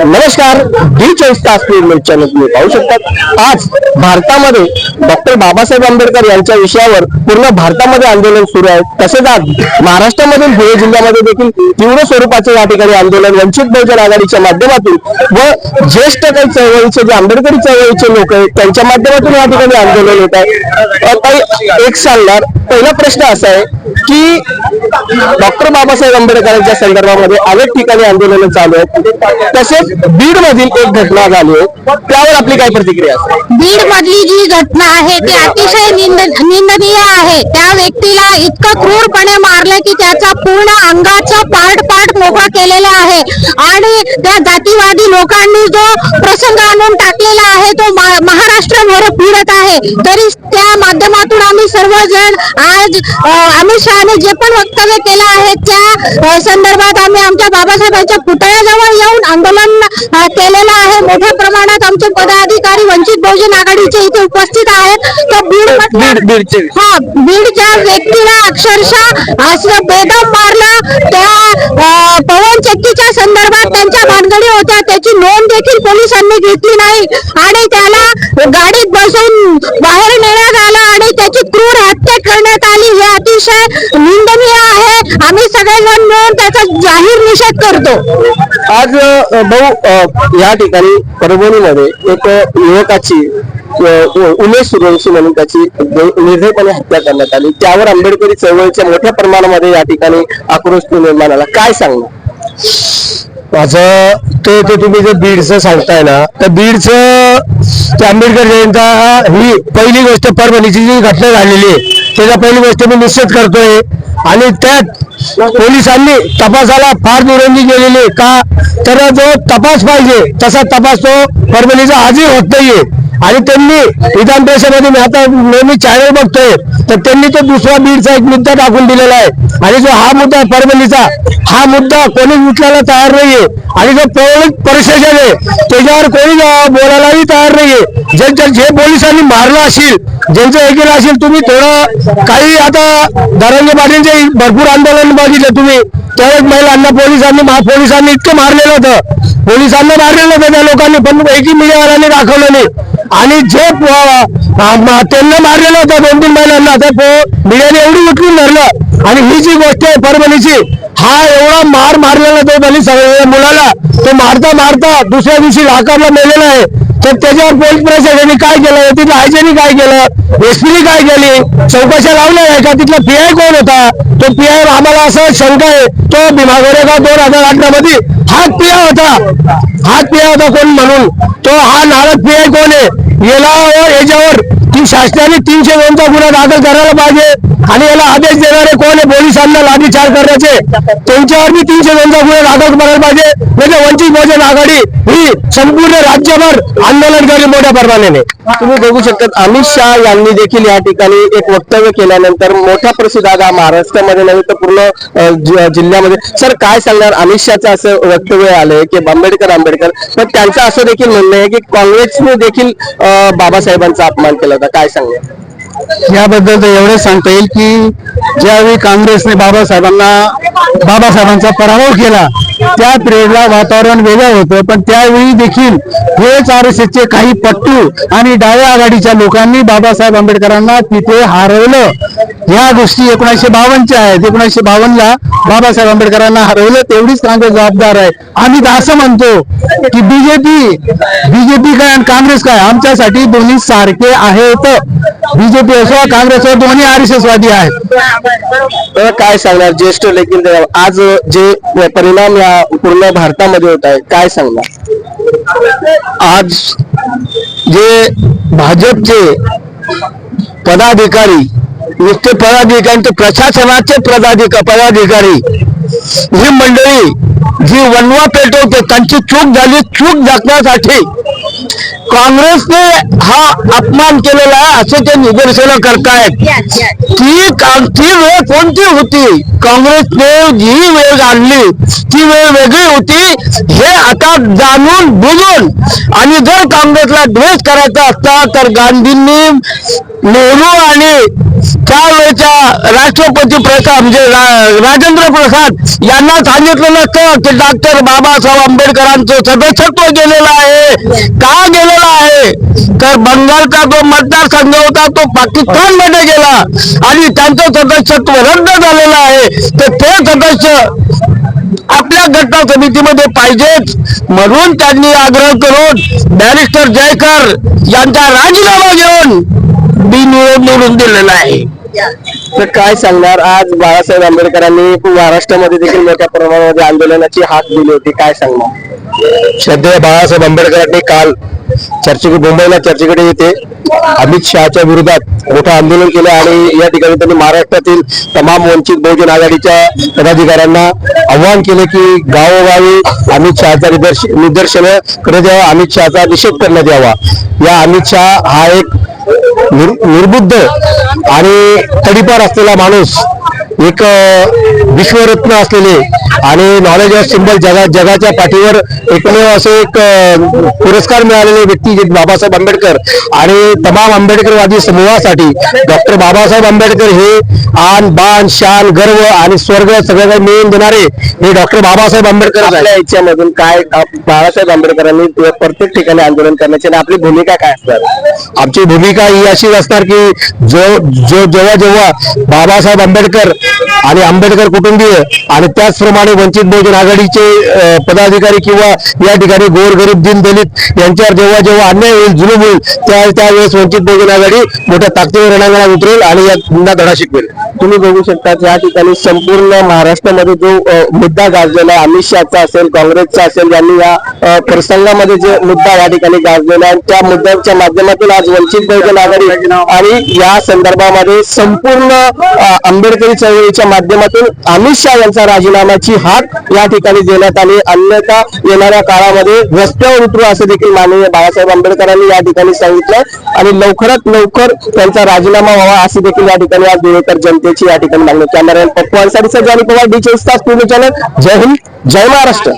नमस्कार डी चोवीस तास न्यूज चॅनल तुम्ही पाहू शकतात. आज भारतामध्ये डॉक्टर बाबासाहेब आंबेडकर यांच्या विषयावर पूर्ण भारतामध्ये आंदोलन सुरू आहे. तसेच आज महाराष्ट्रामधील धुळे जिल्ह्यामध्ये देखील तीव्र स्वरूपाचे या ठिकाणी आंदोलन वंचित बहुजन आघाडीच्या माध्यमातून व ज्येष्ठ काही चळवळीचे जे आंबेडकरी चळवळीचे लोक आहेत त्यांच्या माध्यमातून या ठिकाणी आंदोलन होत आहे. एक सांगणार पहिला प्रश्न असा आहे की डॉक्टर बाबासाहेब आंबेडकरांच्या संदर्भामध्ये अनेक ठिकाणी आंदोलन चालू आहेत. तसेच बीड मधील एक घटना झाली आहे. त्यावर आपली काय प्रतिक्रिया बीड मधली जी घटना आहे ती अतिशय निंदनीय आहे. त्या व्यक्तीला इतकं क्रूरपणे मारलं की त्याचा पूर्ण अंगाचा पार्ट पार्ट मोकळा केलेला आहे. आणि त्या जातीवादी लोकांनी जो प्रसंग आणून टाकलेला आहे तो महाराष्ट्रभर फिरत आहे. तरी त्या माध्यमातून आम्ही सर्वजण आज अमित शहाने जे पण वक्तव्य केलं आहे त्या संदर्भात आम्ही आमच्या बाबासाहेबांच्या पुतळ्याजवळ येऊन आंदोलन केलेलं आहे. मोठ्या प्रमाणात आमचे पदाधिकारी वंचित बहुजन आघाडीचे इथे उपस्थित आहेत. तर बीड हा बीडच्या व्यक्तीला अक्षरशः असं बेदम मारलं त्या पवन चक्कीच्या संदर्भात त्यांच्या भानगडी होत्या. त्याची नोंद देखील पोलिसांनी घेतली नाही. आणि त्याला गाडीत बसून बाहेर नेण्यात आलं आणि त्याची क्रूर हत्या करण्यात आली हे अतिशय निंदनीय आहे. आम्ही सगळेजण मिळून त्याचा जाहीर निषेध करतो. आज भाऊ या ठिकाणी परभणीमध्ये एक युवकाची उमेश सूर्यवंशी म्हणून त्याची निर्भयपणे हत्या करण्यात आली. त्यावर आंबेडकरी चळवळीच्या मोठ्या प्रमाणामध्ये या ठिकाणी आक्रोश निर्माण आला काय सांगणार? माझं ते ते तुम्ही जे बीडचं सांगताय ना तर बीडचं ते आंबेडकर जयंता ही पहिली गोष्ट परभणीची जी घटना झालेली आहे. त्याच्या पहिली गोष्ट मी निश्चित करतोय. आणि त्यात पोलिसांनी तपासाला फार दुरंगी केलेली का? तर जो तपास पाहिजे तसा तपास तो परभणीचा आजही होत नाहीये. आणि त्यांनी विधान परिषदेमध्ये मी आता नेहमी चॅनल बघतोय तर त्यांनी तो दुसरा बीडचा एक मुद्दा टाकून दिलेला आहे. आणि जो हा मुद्दा आहे परभणीचा हा मुद्दा कोणी उचलायला तयार नाहीये. आणि जो पौराणिक परिषद आहे त्याच्यावर कोणी बोलायलाही तयार नाहीये. ज्यांच्या जे पोलिसांनी मारलं असेल ज्यांचं हे केलं असेल तुम्ही थोडं काही आता धरंगे पाटीलचे भरपूर आंदोलन बघितलं तुम्ही. त्यावेळेस महिलांना पोलिसांनी पोलिसांनी इतकं मारलेलं होतं. पोलिसांना मारलेलं होतं त्या लोकांनी पण एकही मीडियावाल्यांनी दाखवलं नाही. आणि जे त्यांना मारलेलं होतं दोन तीन महिलांना ते पो- मीडियाने एवढी उठून धरलं. आणि ही जी गोष्ट आहे परभणीची हा एवढा मार मारलेला तो दलित सगळ्या मुलाला. तो मारता मारता दुसऱ्या दिवशी लाकाबला मेलेला आहे. तर त्याच्यावर पोलीस प्रशासनाने काय केलं? तिथलं आयजीने काय केलं? एसपीने काय केली? चौकशा लावल्या आहे का? तिथला पीआय कोण होता? तो पीआय आम्हाला असं शंका आहे. तो भीमागोरेगाव दोन हजार अठरा मध्ये हात पिया होता. हात पिया होता कोण म्हणून? तो हा नारद पिया कोण आहे? याला याच्यावर ती शासनाने तीनशे दोनचा गुन्हा दाखल करायला पाहिजे. आणि याला आदेश देणारे कोण आहे? पोलिसांना लाठीचार करण्याचे. त्यांच्यावर मी तीनशे दोनचा गुन्हे दाखल करायला पाहिजे. म्हणजे वंचित बहुजन आघाडी ही संपूर्ण राज्यभर आंदोलन करेल मोठ्या प्रमाणाने. तुम्ही बघू शकतात अमित शहा यांनी देखील या ठिकाणी एक वक्तव्य केल्यानंतर मोठा प्रसिद्ध हा महाराष्ट्रामध्ये नव्हे तर पूर्ण जिल्ह्यामध्ये. सर काय सांगणार? अमित शहाचं असं वक्तव्य आलंय की आंबेडकर आंबेडकर. पण त्यांचं असं देखील म्हणणं आहे की काँग्रेसने देखील बाबासाहेबांचा अपमान केला होता. काय सांगणार? याबद्दल तर एवढंच सांगता येईल की ज्यावेळी काँग्रेसने बाबासाहेबांना बाबासाहेबांचा पराभव केला त्या पिरियडला वातावरण वेगळं होतं. पण त्यावेळी देखील हेच आर एस एसचे काही पट्टू आणि डाव्या आघाडीच्या लोकांनी बाबासाहेब आंबेडकरांना तिथे हरवलं. ह्या गोष्टी एकोणीसशे बावन्नच्या आहेत. एकोणीसशे बावन्नला बाबासाहेब आंबेडकरांना हरवलं तेवढीच काँग्रेस जबाबदार आहे. आम्ही तर असं म्हणतो की बीजेपी बीजेपी काय आणि काँग्रेस काय? आमच्यासाठी दोन्ही सारखे आहेत. बीजेपी असो काँग्रेस असो दोन्ही आर एस वादी आहेत. तर काय सांगणार ज्येष्ठ लेखील आज जे परिणाम या पूर्ण भारतामध्ये होत आहे काय सांगणार? आज जे भाजपचे पदाधिकारी नुसते पदाधिकारी ते प्रशासनाचे पदाधिका पदाधिकारी ही मंडळी जी वनवा पेटवते त्यांची चूक झाली चूक दाखवण्यासाठी काँग्रेसने हा अपमान केलेला आहे असे ते निदर्शनं करतायत. ती का- ती वेळ कोणती होती? काँग्रेसने जी वेळ आणली ती वेळ वेगळी होती. हे आता जाणून बुजून आणि जर काँग्रेसला द्वेष करायचा असता तर गांधींनी नेहरू आणि त्यावेळेच्या राष्ट्रपती प्रसाद म्हणजे राजेंद्र प्रसाद यांना सांगितलं नसतं की डॉक्टर बाबासाहेब आंबेडकरांचं सदस्यत्व गेलेलं आहे. का गेलेलं आहे? तर बंगालचा जो मतदारसंघ होता तो पाकिस्तानमध्ये गेला आणि त्यांचं सदस्यत्व रद्द झालेलं आहे. तर ते सदस्य आपल्या घटना समितीमध्ये पाहिजेच म्हणून त्यांनी आग्रह करून बॅरिस्टर जयकर यांचा राजीनामा घेऊन बिनविरोध निवडून दिलेला आहे. तर काय सांगणार? आज बाळासाहेब आंबेडकरांनी महाराष्ट्रामध्ये देखील मोठ्या प्रमाणामध्ये आंदोलनाची हाक दिली होती. काय सांगणार? सध्या बाळासाहेब आंबेडकरांनी काल चर्चेकडे मुंबईला चर्चेकडे येते अमित शहाच्या विरोधात मोठं आंदोलन केलं आणि या ठिकाणी त्यांनी महाराष्ट्रातील तमाम वंचित बहुजन आघाडीच्या पदाधिकाऱ्यांना आव्हान केले की गावोगावी अमित शहाचा निदर्श निदर्शन करण्यात यावं अमित शहाचा निषेध करण्यात यावा. या अमित शहा हा एक निर्भूत आणि तडीपार असलेला माणूस एक विश्वरत्न असलेले आणि नॉलेज ऑफ सिंबल जगा जगाच्या पाठीवर एकमेव असे एक पुरस्कार मिळालेले व्यक्ती जे बाबासाहेब आंबेडकर आणि तमाम आंबेडकरवादी समूहासाठी डॉक्टर बाबासाहेब आंबेडकर हे आन बान शान गर्व आणि स्वर्ग सगळं काही मिळवून देणारे हे डॉक्टर बाबासाहेब आंबेडकर आपल्या इच्छामधून काय अ, बाळासाहेब आंबेडकरांनी प्रत्येक ठिकाणी आंदोलन करण्याची आणि आपली भूमिका काय असणार? आमची भूमिका ही अशी असणार की जो जो जेव्हा जेव्हा बाबासाहेब आंबेडकर आणि आंबेडकर कुटुंबीय आणि त्याचप्रमाणे वंचित बहुजन आघाडीचे पदाधिकारी किंवा या ठिकाणी गोरगरीब दिन दलित यांच्यावर जेव्हा जेव्हा अन्याय होईल जुलूम होईल त्या त्यावेळेस वंचित बहुजन आघाडी मोठ्या ताकदीवर रणांगणात उतरेल आणि या पुन्हा धडा शिकवेल. तुम्ही बघू शकता या ठिकाणी संपूर्ण महाराष्ट्रामध्ये जो मुद्दा गाजलेला आहे अमित शहाचा असेल काँग्रेसचा असेल यांनी या प्रसंगामध्ये जे मुद्दा या ठिकाणी गाजलेला आहे त्या मुद्द्याच्या माध्यमातून आज वंचित बहुजन आघाडी आणि या संदर्भामध्ये संपूर्ण आंबेडकरी चळवळीच्या माध्यमातून अमित शहा यांचा राजीनाम्याची हाक या ठिकाणी देण्यात आली. अन्यथा येणाऱ्या काळामध्ये रस्त्यावर उतरू असं देखील माननीय बाळासाहेब आंबेडकरांनी या ठिकाणी सांगितलं. आणि लवकरात लवकर त्यांचा राजीनामा व्हावा अशी देखील या ठिकाणी आज धुळेकर जनतेची या ठिकाणी मागणी camera Pappu Ansari sir Jani Pawar D चोवीस तास पूर्ण चॅनल. जय हिंद जय महाराष्ट्र.